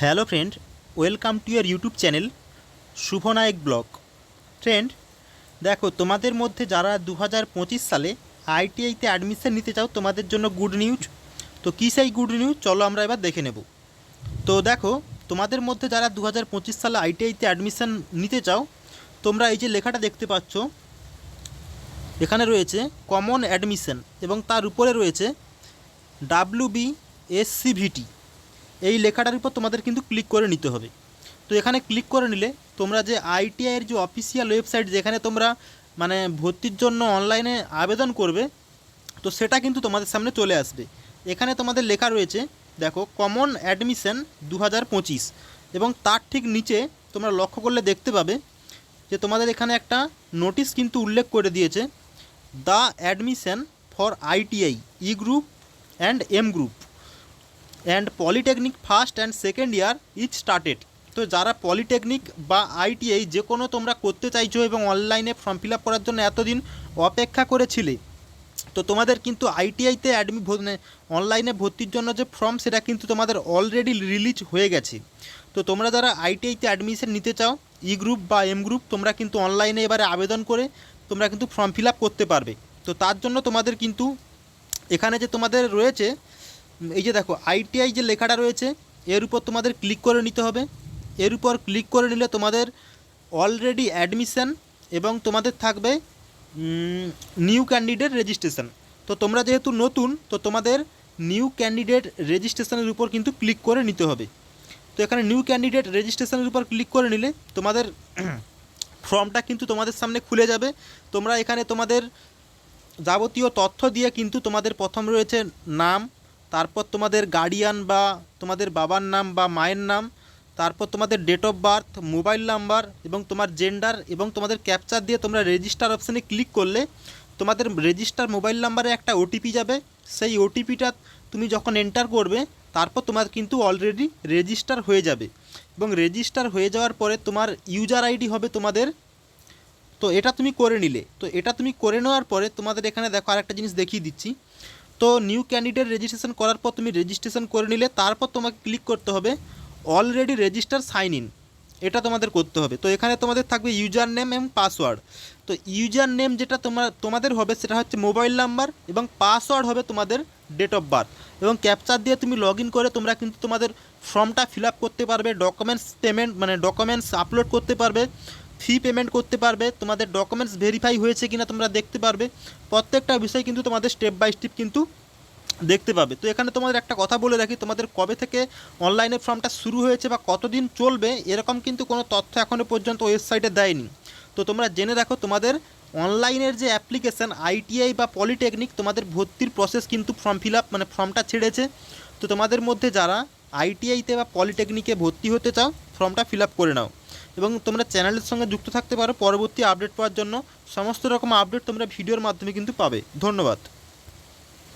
Hello friend, welcome to your YouTube channel Shubho Nayak vlog. Friend, দেখো, তোমাদের মধ্যে যারা দু পঁচিশ সালে আইটিআইতে অ্যাডমিশন নিতে চাও, তোমাদের জন্য গুড নিউজ তো কী সেই গুড নিউজ চলো আমরা এবার দেখে নেব। তো দেখো, তোমাদের মধ্যে যারা দু পঁচিশ সালে আইটিআইতে অ্যাডমিশন নিতে চাও, তোমরা এই যে লেখাটা দেখতে পাচ্ছ, এখানে রয়েছে কমন অ্যাডমিশন এবং তার উপরে রয়েছে ডাব্লিউ বি এসসিভিটি এই লেখাটার উপর তোমাদের কিন্তু ক্লিক করে নিতে হবে। তো এখানে ক্লিক করে নিলে তোমরা যে আইটিআইয়ের যে অফিসিয়াল ওয়েবসাইট যেখানে তোমরা মানে ভর্তির জন্য অনলাইনে আবেদন করবে, তো সেটা কিন্তু তোমাদের সামনে চলে আসবে। এখানে তোমাদের লেখা রয়েছে, দেখো কমন অ্যাডমিশন দু হাজার পঁচিশ। এবং তার ঠিক নিচে তোমরা লক্ষ্য করলে দেখতে পাবে যে তোমাদের এখানে একটা নোটিশ কিন্তু উল্লেখ করে দিয়েছে the admission for ITI E group and M group and polytechnic first and second year each started তো যারা পলিটেকনিক বা আইটিআই যে কোনো তোমরা করতে চাইছো এবং অনলাইনে ফর্ম ফিল আপ করার জন্য এতদিন অপেক্ষা করেছিলে, তো তোমাদের কিন্তু আইটিআইতে অ্যাডমি অনলাইনে ভর্তির জন্য যে ফর্ম সেটা কিন্তু তোমাদের অলরেডি রিলিজ হয়ে গেছে। তো তোমরা যারা আইটিআইতে অ্যাডমিশন নিতে চাও ই গ্রুপ বা এম গ্রুপ তোমরা কিন্তু অনলাইনে এবারে আবেদন করে তোমরা কিন্তু ফর্ম ফিল আপ করতে পারবে। তো তার জন্য তোমাদের কিন্তু এখানে যে তোমাদের রয়েছে এই যে দেখো আইটিআই যে লেখাটা রয়েছে, এর উপর তোমাদের ক্লিক করে নিতে হবে। এর উপর ক্লিক করে নিলে তোমাদের অলরেডি অ্যাডমিশন এবং তোমাদের থাকবে নিউ ক্যান্ডিডেট রেজিস্ট্রেশন তো তোমরা যেহেতু নতুন, তো তোমাদের নিউ ক্যান্ডিডেট রেজিস্ট্রেশনের উপর কিন্তু ক্লিক করে নিতে হবে। তো এখানে নিউ ক্যান্ডিডেট রেজিস্ট্রেশনের উপর ক্লিক করে নিলে তোমাদের ফর্মটা কিন্তু তোমাদের সামনে খুলে যাবে। তোমরা এখানে তোমাদের যাবতীয় তথ্য দিয়ে কিন্তু তোমাদের প্রথম রয়েছে নাম তারপর তোমাদের গার্ডিয়ান বা তোমাদের বাবার নাম বা মায়ের নাম, তারপর তোমাদের date of birth mobile number এবং তোমার জেন্ডার এবং তোমাদের ক্যাপচার দিয়ে তোমরা রেজিস্টার অপশানে ক্লিক করলে তোমাদের রেজিস্টার মোবাইল নাম্বারে একটা ওটিপি যাবে। সেই ওটিপিটা তুমি যখন এন্টার করবে, তারপর তোমার কিন্তু অলরেডি রেজিস্টার হয়ে যাবে। এবং রেজিস্টার হয়ে যাওয়ার পরে তোমার ইউজার আইডি হবে তোমাদের। তো এটা তুমি করে নিলে। তো এটা তুমি করে নেওয়ার পরে তোমাদের এখানে দেখো আরেকটা জিনিস দেখিয়ে দিচ্ছি। তো নিউ ক্যান্ডিডেট রেজিস্ট্রেশন করার পর তুমি রেজিস্ট্রেশন করে নিলে, তারপর তোমাকে ক্লিক করতে হবে অলরেডি রেজিস্টার সাইন ইন এটা তোমাদের করতে হবে। তো এখানে তোমাদের থাকবে ইউজার নেম এবং পাসওয়ার্ড তো ইউজার নেম যেটা তোমার তোমাদের হবে সেটা হচ্ছে মোবাইল নাম্বার এবং পাসওয়ার্ড হবে তোমাদের ডেট অফ বার্থ এবং ক্যাপচার দিয়ে তুমি লগ করে তোমরা কিন্তু তোমাদের ফর্মটা ফিল করতে পারবে ডকুমেন্টস পেমেন্ট মানে ডকুমেন্টস আপলোড করতে পারবে। ফি পেমেন্ট করতে পারবে, তোমাদের ডকুমেন্টস ভেরিফাই হয়েছে কিনা তোমরা দেখতে পারবে, প্রত্যেকটা বিষয় কিন্তু তোমাদের স্টেপ বাই স্টেপ কিন্তু দেখতে পাবে। তো এখানে তোমাদের একটা কথা বলে রাখি, তোমাদের কবে থেকে অনলাইনে ফর্মটা শুরু হয়েছে বা কতদিন চলবে, এরকম কিন্তু কোনো তথ্য এখনও পর্যন্ত ওয়েবসাইটে দেয়নি। তো তোমরা জেনে রাখো, তোমাদের অনলাইনের যে অ্যাপ্লিকেশান আইটিআই বা পলিটেকনিক তোমাদের ভর্তির প্রসেস কিন্তু ফর্ম ফিল আপ মানে ফর্মটা ছেড়েছে। তো তোমাদের মধ্যে যারা আইটিআইতে বা পলিটেকনিকে ভর্তি হতে চাও ফর্মটা ফিল আপ করে নাও। এবং তোমরা চ্যানেলের সঙ্গে যুক্ত থাকতে পারো। পরবর্তী আপডেট পাওয়ার জন্য সমস্ত রকম আপডেট তোমরা ভিডিওর মাধ্যমে কিন্তু পাবে। ধন্যবাদ।